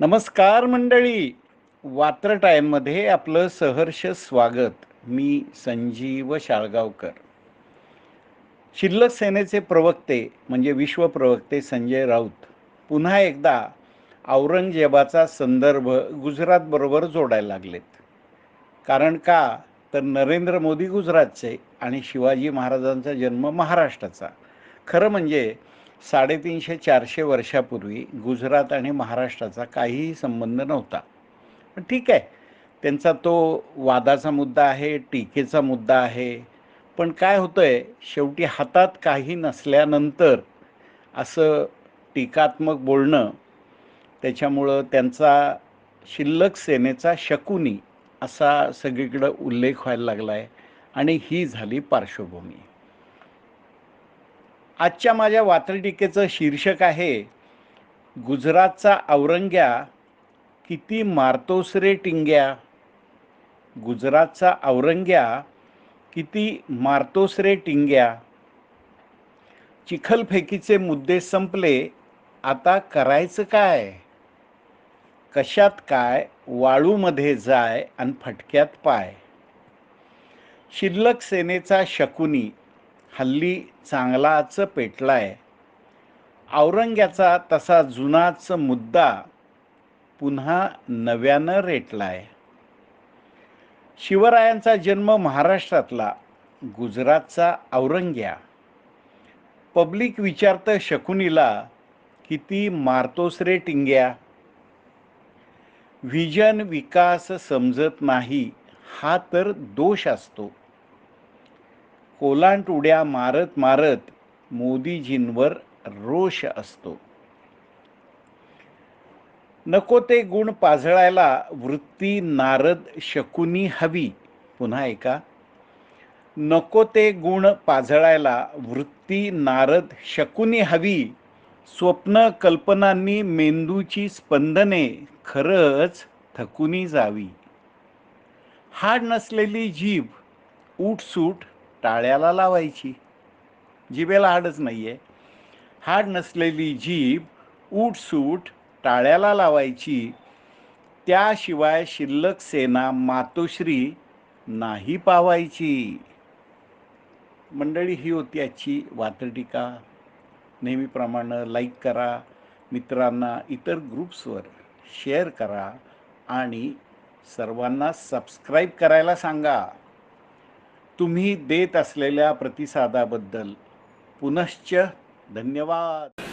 नमस्कार मंडळी. वात्र टाईममध्ये आपलं सहर्ष स्वागत. मी संजीव शाळगावकर. शिल्लक सेनेचे प्रवक्ते म्हणजे विश्वप्रवक्ते संजय राऊत पुन्हा एकदा औरंगजेबाचा संदर्भ गुजरातबरोबर जोडायला लागलेत. कारण का? तर नरेंद्र मोदी गुजरातचे आणि शिवाजी महाराजांचा जन्म महाराष्ट्राचा. खरं म्हणजे साडेतीनशे चारशे वर्षापूर्वी गुजरात आणि महाराष्ट्राचा काहीही संबंध नव्हता. पण ठीक आहे. त्यांचा तो वादाचा मुद्दा आहे टीकेचा मुद्दा आहे. पण काय होतं आहे शेवटी हातात काही नसल्यानंतर असं टीकात्मक बोलणं त्याच्यामुळं त्यांचा शिल्लक सेनेचा शकुनी असा सगळीकडं उल्लेख व्हायला लागला आहे आणि ही झाली पार्श्वभूमी. आजच्या माझ्या वात्रटिकेचं शीर्षक आहे गुजरातचा औरंग्या किती मारतोस रे टिंग्या? गुजरातचा औरंग्या किती मारतोस रे टिंग्या? चिखलफेकीचे मुद्दे संपले आता करायचं काय? कशात काय वाळूमध्ये जाय आणि फटक्यात पाय. शिल्लक सेनेचा शकुनी हल्ली चांगलाच पेटलाय. औरंग्याचा तसा जुनाच मुद्दा पुन्हा नव्यानं रेटलाय. शिवरायांचा जन्म महाराष्ट्रातला गुजरातचा औरंग्या. पब्लिक विचारतं शकुनीला किती मारतोस रे टिंग्या? व्हिजन विकास समजत नाही हा तर दोष असतो. कोलांट उड्या मारत मारत मोदीजींवर रोष असतो. नको ते गुण पाझळायला वृत्ती नारद शकुनी हवी. पुन्हा ऐका. नको ते गुण पाझळायला वृत्ती नारद शकुनी हवी. स्वप्न कल्पनांनी मेंदूची स्पंदने खरंच थकुनी जावी. हाड नसलेली जीभ उठसूट टाळ्याला लावायची. जिभेला हाडच नाही आहे हाड नसलेली जीभ उठसूट टाळ्याला लावायची. त्याशिवाय शिल्लक सेना मातोश्री नाही पावायची. मंडळी ही होती आजची वातटीका नेहमीप्रमाणे लाईक करा. मित्रांना इतर ग्रुप्सवर शेअर करा. आणि सर्वांना सबस्क्राईब करायला सांगा. तुम्ही देत असलेल्या प्रतिसादाबद्दल पुनश्च धन्यवाद.